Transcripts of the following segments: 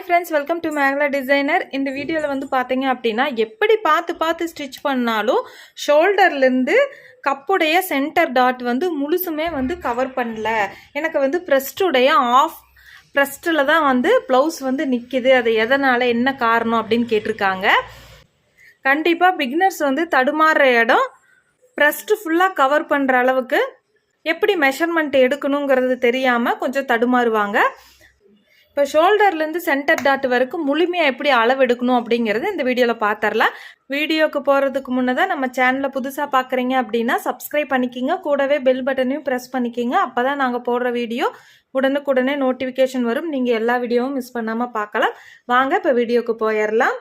Hi friends welcome to Mekala designer இந்த வீடியோவில் வந்து பார்த்தீங்க அப்படின்னா எப்படி பார்த்து பார்த்து ஸ்டிச் பண்ணாலும் ஷோல்டர்லேருந்து கப்புடைய சென்டர் டாட் வந்து முழுசுமே வந்து கவர் பண்ணல. எனக்கு வந்து ப்ரெஸ்டுடைய ஆஃப் ப்ரெஸ்டில் தான் வந்து ப்ளவுஸ் வந்து நிற்கிது அது எதனால் என்ன காரணம் அப்படின்னு கேட்டிருக்காங்க. கண்டிப்பாக பிக்னர்ஸ் வந்து தடுமாறுற இடம் ப்ரெஸ்ட்டு ஃபுல்லாக கவர் பண்ணுற அளவுக்கு எப்படி மெஷர்மெண்ட் எடுக்கணுங்கிறது தெரியாமல் கொஞ்சம் தடுமாறுவாங்க. இப்போ ஷோல்டர்லேருந்து சென்டர் டாட் வரைக்கும் முழுமையாக எப்படி அளவு எடுக்கணும் அப்படிங்கிறது இந்த வீடியோவில் பார்த்துடலாம் வீடியோக்கு போகிறதுக்கு முன்னதாக நம்ம சேனலை புதுசாக பார்க்குறீங்க அப்படின்னா சப்ஸ்கிரைப் பண்ணிக்கிங்க. கூடவே பெல் பட்டனையும் ப்ரெஸ் பண்ணிக்கிங்க. அப்போ தான் நாங்கள் போடுற வீடியோ உடனுக்குடனே நோட்டிஃபிகேஷன் வரும். நீங்கள் எல்லா வீடியோவும் மிஸ் பண்ணாமல் பார்க்கலாம் வாங்க இப்போ வீடியோக்கு போயிடலாம்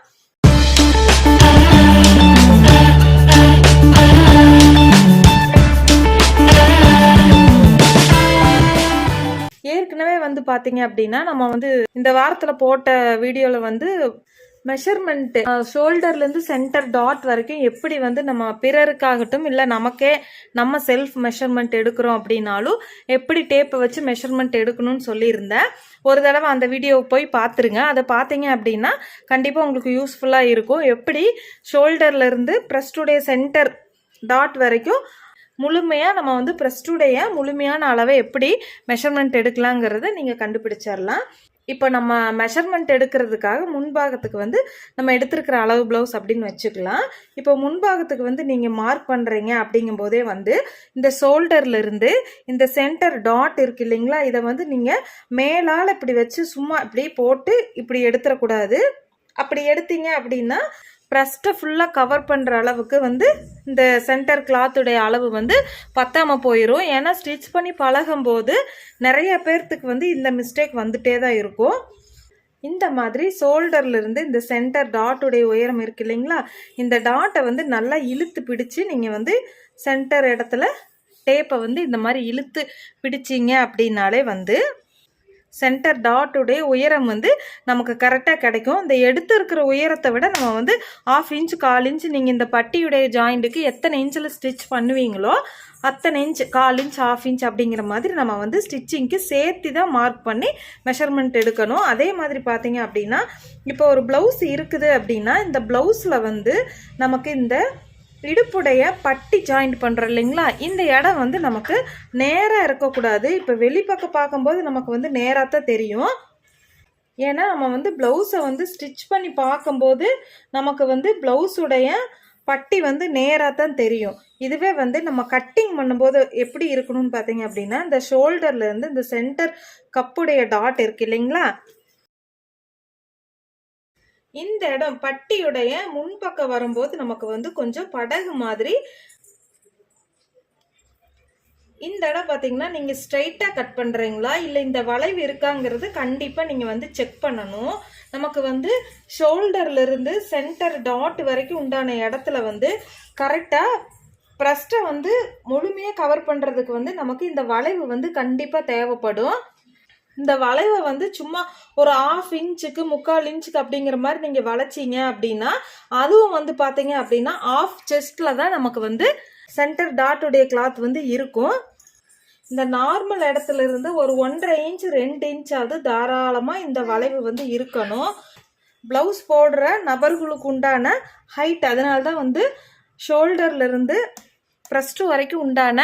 பார்த்தீங்க அப்படின்னா நம்ம வந்து இந்த வாரத்தில் போட்ட வீடியோவில் வந்து மெஷர்மெண்ட்டு ஷோல்டர்லேருந்து சென்டர் டாட் வரைக்கும் எப்படி வந்து நம்ம பிறருக்காகட்டும் இல்லை நமக்கே நம்ம செல்ஃப் மெஷர்மெண்ட் எடுக்கிறோம் அப்படின்னாலும் எப்படி டேப்பை வச்சு மெஷர்மெண்ட் எடுக்கணும்னு சொல்லியிருந்தேன். ஒரு தடவை அந்த வீடியோவை போய் பார்த்துருங்க அதை பார்த்தீங்க அப்படின்னா கண்டிப்பாக உங்களுக்கு யூஸ்ஃபுல்லாக இருக்கும். எப்படி ஷோல்டர்லேருந்து ப்ரெஸ்டுடைய சென்டர் டாட் வரைக்கும் முழுமையாக நம்ம வந்து ப்ரெஸ்டுடைய முழுமையான அளவை எப்படி மெஷர்மெண்ட் எடுக்கலாங்கிறத நீங்கள் கண்டுபிடிச்சிடலாம். இப்போ நம்ம மெஷர்மெண்ட் எடுக்கிறதுக்காக முன்பாகத்துக்கு வந்து நம்ம எடுத்திருக்கிற அளவு ப்ளவுஸ் அப்படின்னு வச்சுக்கலாம். இப்போ முன்பாகத்துக்கு வந்து நீங்கள் மார்க் பண்ணுறீங்க அப்படிங்கும்போதே வந்து இந்த ஷோல்டர்லேருந்து இந்த சென்டர் டாட் இருக்கு இல்லைங்களா இதை வந்து நீங்கள் மேலால் இப்படி வச்சு சும்மா இப்படி போட்டு இப்படி எடுத்துடக்கூடாது. அப்படி எடுத்தீங்க அப்படின்னா ப்ரெஸ்ட்டை ஃபுல்லாக கவர் பண்ணுற அளவுக்கு வந்து இந்த சென்டர் கிளாத்துடைய அளவு வந்து பத்தாமல் போயிடும் ஏன்னா ஸ்டிச் பண்ணி பழகும்போது நிறைய பேர்த்துக்கு வந்து இந்த மிஸ்டேக் வந்துட்டே தான் இருக்கும். இந்த மாதிரி ஷோல்டர்லேருந்து இந்த சென்டர் டாட்டுடைய உயரம் இருக்கு இல்லைங்களா? இந்த டாட்டை வந்து நல்லா இழுத்து பிடிச்சு நீங்கள் வந்து சென்டர் இடத்துல டேப்பை வந்து இந்த மாதிரி இழுத்து பிடிச்சிங்க அப்படின்னாலே வந்து சென்டர் டாட்டுடைய உயரம் வந்து நமக்கு கரெக்டாக கிடைக்கும். இந்த எடுத்து இருக்கிற உயரத்தை விட நம்ம வந்து ஆஃப் இன்ச் கால் இன்ச் நீங்கள் இந்த பட்டியுடைய ஜாயிண்ட்டுக்கு எத்தனை இன்ச்சில் ஸ்டிச் பண்ணுவீங்களோ அத்தனை இன்ச் கால் இன்ச் ஆஃப் இன்ச் அப்படிங்கிற மாதிரி நம்ம வந்து ஸ்டிச்சிங்க்கு சேர்த்து தான் மார்க் பண்ணி மெஷர்மெண்ட் எடுக்கணும். அதே மாதிரி பார்த்தீங்க அப்படின்னா இப்போ ஒரு ப்ளவுஸ் இருக்குது அப்படின்னா இந்த ப்ளவுஸில் வந்து நமக்கு இந்த இடுப்புடைய பட்டி ஜாயிண்ட் பண்ணுறோம் இல்லைங்களா? இந்த இடம் வந்து நமக்கு நேராக இருக்கக்கூடாது. இப்போ வெளிப்பக்கம் பார்க்கும்போது நமக்கு வந்து நேராக தான் தெரியும். ஏன்னா நம்ம வந்து ப்ளவுஸை வந்து ஸ்டிச் பண்ணி பார்க்கும்போது நமக்கு வந்து ப்ளவுஸுடைய பட்டி வந்து நேராக தான் தெரியும். இதுவே வந்து நம்ம கட்டிங் பண்ணும்போது எப்படி இருக்கணும்னு பார்த்தீங்க அப்படின்னா இந்த ஷோல்டர்லேருந்து இந்த சென்டர் கப்புடைய டாட் இருக்கு இல்லைங்களா? இந்த இடம் பட்டியுடைய முன்பக்கம் வரும்போது நமக்கு வந்து கொஞ்சம் படகு மாதிரி. இந்த இடம் பார்த்தீங்கன்னா நீங்கள் ஸ்ட்ரைட்டாக கட் பண்ணுறீங்களா இல்லை இந்த வளைவு இருக்காங்கிறது கண்டிப்பாக நீங்கள் வந்து செக் பண்ணணும். நமக்கு வந்து ஷோல்டர்லேருந்து சென்டர் டாட் வரைக்கும் உண்டான இடத்துல வந்து கரெக்டாக ப்ரெஸ்ட்டை வந்து முழுமையாக கவர் பண்ணுறதுக்கு வந்து நமக்கு இந்த வளைவு வந்து கண்டிப்பாக தேவைப்படும். இந்த வளைவை வந்து சும்மா ஒரு ஆஃப் இன்ச்சுக்கு முக்கால் இன்ச்சுக்கு அப்படிங்கிற மாதிரி நீங்கள் வளைச்சிங்க அப்படின்னா அதுவும் வந்து பார்த்தீங்க அப்படின்னா ஆஃப் செஸ்டில் தான் நமக்கு வந்து சென்டர் டாட்டுடைய கிளாத் வந்து இருக்கும். இந்த நார்மல் இடத்துல இருந்து ஒரு ஒன்றரை இன்ச் ரெண்டு இன்ச்சாவது தாராளமாக இந்த வளைவு வந்து இருக்கணும். ப்ளவுஸ் போடுற நபர்களுக்கு உண்டான ஹைட் அதனால தான் வந்து ஷோல்டர்லேருந்து டூ வரைக்கும் உண்டான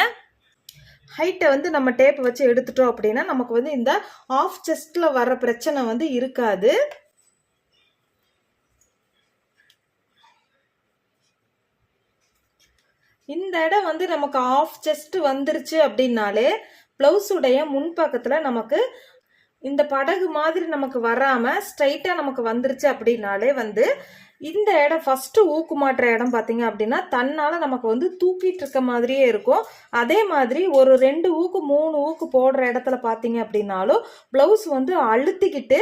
ஹைட்டை வந்து நம்ம டேப் வச்சு எடுத்துட்டோம் அப்படின்னா நமக்கு வந்து இந்த ஆஃப் செஸ்டில் வர்ற பிரச்சனை வந்து இருக்காது. இந்த இடம் வந்து நமக்கு ஆஃப் செஸ்ட் வந்துருச்சு அப்படின்னாலே ப்ளவுஸுடைய முன்பக்கத்தில் நமக்கு இந்த படகு மாதிரி நமக்கு வராமல் ஸ்ட்ரைட்டாக நமக்கு வந்துருச்சு அப்படின்னாலே வந்து இந்த இடம் ஃபஸ்ட்டு ஊக்கு மாட்டுற இடம் பார்த்தீங்க அப்படின்னா தன்னால் நமக்கு வந்து தூக்கிட்டு இருக்க மாதிரியே இருக்கும். அதே மாதிரி ஒரு ரெண்டு ஊக்கு மூணு ஊக்கு போடுற இடத்துல பார்த்தீங்க அப்படின்னாலும் ப்ளவுஸ் வந்து அழுத்திக்கிட்டு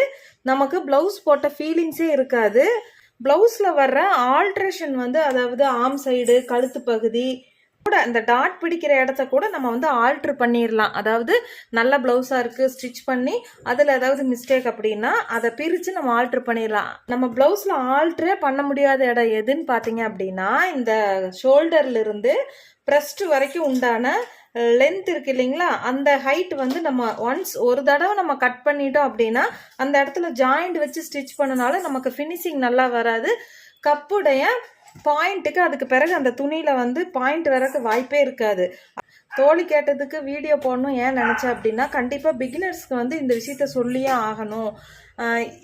நமக்கு ப்ளவுஸ் போட்ட ஃபீலிங்ஸே இருக்காது. ப்ளவுஸில் வர்ற ஆல்ட்ரேஷன் வந்து அதாவது ஆம் சைடு கழுத்து பகுதி கூட அந்த டாட் பிடிக்கிற இடத்த கூட நம்ம வந்து ஆல்ட்ரு பண்ணிடலாம் அதாவது நல்ல ப்ளவுஸாக இருக்குது ஸ்டிச் பண்ணி அதில் ஏதாவது மிஸ்டேக் அப்படின்னா அதை பிரித்து நம்ம ஆல்ட்ரு பண்ணிடலாம் நம்ம ப்ளவுஸில் ஆல்ட்ரே பண்ண முடியாத இடம் எதுன்னு பார்த்தீங்க அப்படின்னா இந்த ஷோல்டர்லேருந்து ப்ரெஸ்ட் வரைக்கும் உண்டான லென்த் இருக்கு இல்லைங்களா? அந்த ஹைட் வந்து நம்ம ஒன்ஸ் ஒரு தடவை நம்ம கட் பண்ணிட்டோம் அப்படின்னா அந்த இடத்துல ஜாயிண்ட் வச்சு ஸ்டிச் பண்ணனால நமக்கு ஃபினிஷிங் நல்லா வராது. கப்புடைய பாயிண்ட்டுக்கு அதுக்கு பிறகு அந்த துணியில வந்து பாயிண்ட் வரக்கு வாய்ப்பே இருக்காது. தோழி கேட்டதுக்கு வீடியோ போடணும் ஏன் நினச்சேன் அப்படின்னா கண்டிப்பாக பிகினர்ஸ்க்கு வந்து இந்த விஷயத்த சொல்லியே ஆகணும்.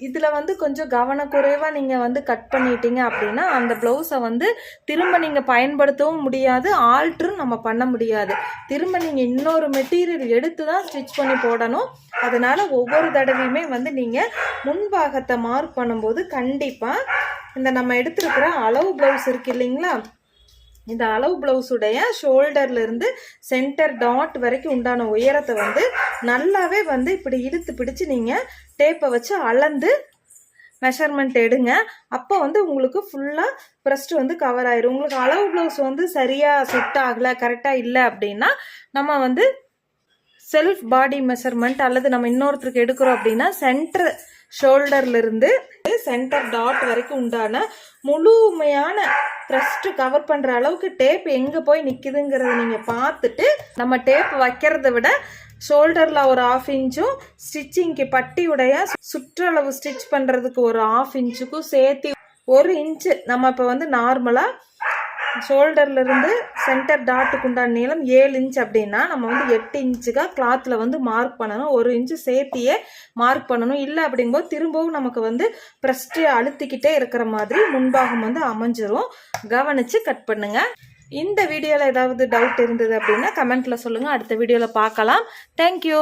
இதில் வந்து கொஞ்சம் கவனக்குறைவாக நீங்கள் வந்து கட் பண்ணிட்டீங்க அப்படின்னா அந்த ப்ளவுஸை வந்து திரும்ப நீங்கள் பயன்படுத்தவும் முடியாது ஆல்ட்ரும் நம்ம பண்ண முடியாது. திரும்ப நீங்கள் இன்னொரு மெட்டீரியல் எடுத்து தான் ஸ்டிச் பண்ணி போடணும். அதனால் ஒவ்வொரு தடவையுமே வந்து நீங்கள் முன்பாகத்தை மார்க் பண்ணும்போது கண்டிப்பாக இந்த நம்ம எடுத்திருக்கிற அளவு ப்ளவுஸ் இருக்கு இல்லைங்களா இந்த அளவு பிளவுஸுடைய ஷோல்டர்லேருந்து சென்டர் டாட் வரைக்கும் உண்டான உயரத்தை வந்து நல்லாவே வந்து இப்படி இழுத்து பிடிச்சு நீங்கள் டேப்பை வச்சு அளந்து மெஷர்மெண்ட் எடுங்க. அப்போ வந்து உங்களுக்கு ஃபுல்லாக ப்ரெஸ்ட் வந்து கவர் ஆயிரும். உங்களுக்கு அளவு ப்ளவுஸ் வந்து சரியாக செட் ஆகலை கரெக்டாக இல்லை அப்படின்னா நம்ம வந்து செல்ஃப் பாடி மெஷர்மெண்ட் அல்லது நம்ம இன்னொருத்தருக்கு எடுக்கிறோம் அப்படின்னா சென்டர் ஷோல்டர்லேருந்து சென்டர் டாட் வரைக்கும் உண்டான முழுமையான த்ரஸ்ட்டு கவர் பண்ணுற அளவுக்கு டேப் எங்கே போய் நிக்குதுங்கிறத நீங்க பார்த்துட்டு நம்ம டேப் வைக்கிறத விட ஷோல்டரில் ஒரு ஆஃப் இன்ச்சும் ஸ்டிச்சிங்க்கு பட்டியுடைய சுற்றளவு ஸ்டிச் பண்றதுக்கு ஒரு ஆஃப் இன்ச்சுக்கும் சேர்த்து ஒரு இன்ச்சு நம்ம இப்போ வந்து நார்மலாக ஷோல்டர்ல இருந்து சென்டர் டாட்டுக்கு உண்டான நீளம் ஏழு இன்ச் அப்படின்னா நம்ம வந்து எட்டு இன்ச்சுக்கா கிளாத்தில் வந்து மார்க் பண்ணணும். ஒரு இன்ச்சு சேர்த்தியே மார்க் பண்ணணும். இல்லை அப்படிங்கும்போது திரும்பவும் நமக்கு வந்து ப்ரெஸ்ட்டு அழுத்திக்கிட்டே இருக்கிற மாதிரி முன்பாகம் வந்து அமைஞ்சிரும். கவனித்து கட் பண்ணுங்கள் இந்த வீடியோவில் ஏதாவது டவுட் இருந்தது அப்படின்னா கமெண்ட்டில் சொல்லுங்கள் அடுத்த வீடியோவில் பார்க்கலாம். தேங்க்யூ